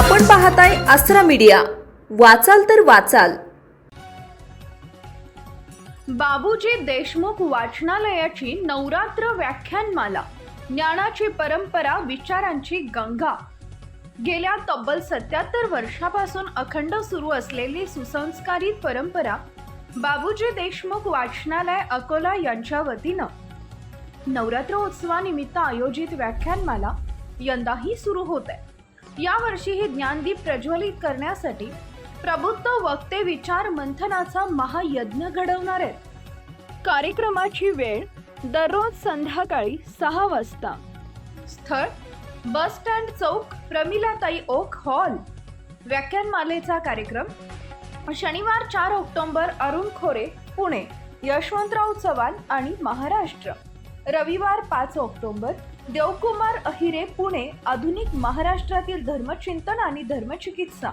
आपण पाहताय आसरा मीडिया. वाचाल तर वाचाल. बाबूजी देशमुख वाचनालयाची नवरात्र व्याख्यानमाला. ज्ञानाची परंपरा विचारांची गंगा. गेल्या तब्बल सत्याहत्तर वर्षापासून अखंड सुरू असलेली सुसंस्कारित परंपरा बाबूजी देशमुख वाचनालय अकोला यांच्या वतीनं. नवरात्र उत्सवानिमित्त आयोजित व्याख्यानमाला यंदाही सुरू होत आहे यावर्षी ही ज्ञानदीप प्रज्वलित करण्यासाठी प्रबुद्ध वक्ते विचार मंथनाचा महायज्ञ घडवणार आहेत. कार्यक्रमाची वेळ दररोज संध्याकाळी सहा वाजता. स्थळ बस स्टँड चौक प्रमिलाताई ओक हॉल. व्याख्यानमालेचा कार्यक्रम शनिवार चार ऑक्टोबर अरुण खोरे पुणे. यशवंतराव चव्हाण आणि महाराष्ट्र. रविवार पाच ऑक्टोबर देवकुमार अहिरे पुणे आधुनिक महाराष्ट्रातील धर्मचिंतन आणि धर्मचिकित्सा.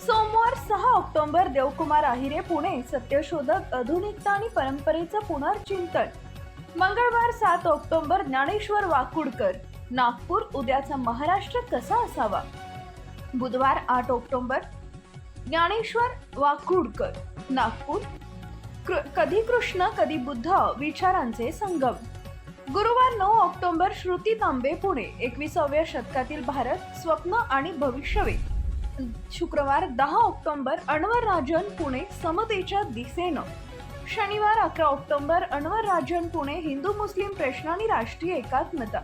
सोमवार सहा ऑक्टोबर देवकुमार अहिरे पुणे सत्यशोधक आधुनिकता आणि परंपरेचं पुनर्चिंतन. मंगळवार सात ऑक्टोबर ज्ञानेश्वर वाकुडकर नागपूर उद्याचा महाराष्ट्र कसा असावा? बुधवार आठ ऑक्टोबर ज्ञानेश्वर वाकुडकर नागपूर कृ- कधी कृष्ण कधी बुद्ध विचारांचे संगम. गुरुवार नऊ ऑक्टोबर श्रुती तांबे पुणे एकविसाव्या शतकातील भारत स्वप्न आणि भविष्यवेध. शुक्रवार दहा ऑक्टोबर अनवर राजन पुणे समतेच्या दिशेनं. शनिवार अकरा ऑक्टोबर अनवर राजन पुणे हिंदू मुस्लिम प्रश्न आणि राष्ट्रीय एकात्मता.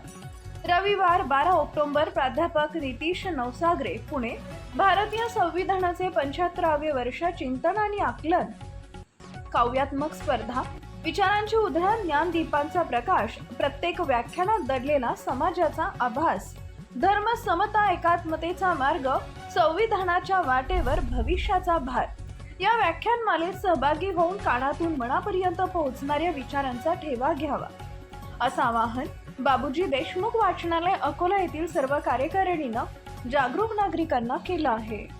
रविवार बारा ऑक्टोबर प्राध्यापक नितीश नवसागरे पुणे. भारतीय संविधानाचे पंच्याहत्तरावे वर्ष चिंतन आणि आकलन. काव्यात्मक स्पर्धा. विचारांची उधळण ज्ञानदीपांचा प्रकाश प्रत्येक व्याख्यानात दडलेला समाजाचा आभास. धर्म समता एकात्मतेचा मार्ग संविधानाच्या वाटेवर भविष्याचा भार. या व्याख्यानमालेत सहभागी होऊन कानातून मनापर्यंत पोहोचणाऱ्या विचारांचा ठेवा घ्यावा. असं आवाहन बाबूजी देशमुख वाचनालय अकोला येथील सर्व कार्यकारिणीनं जागरूक नागरिकांना केलं आहे.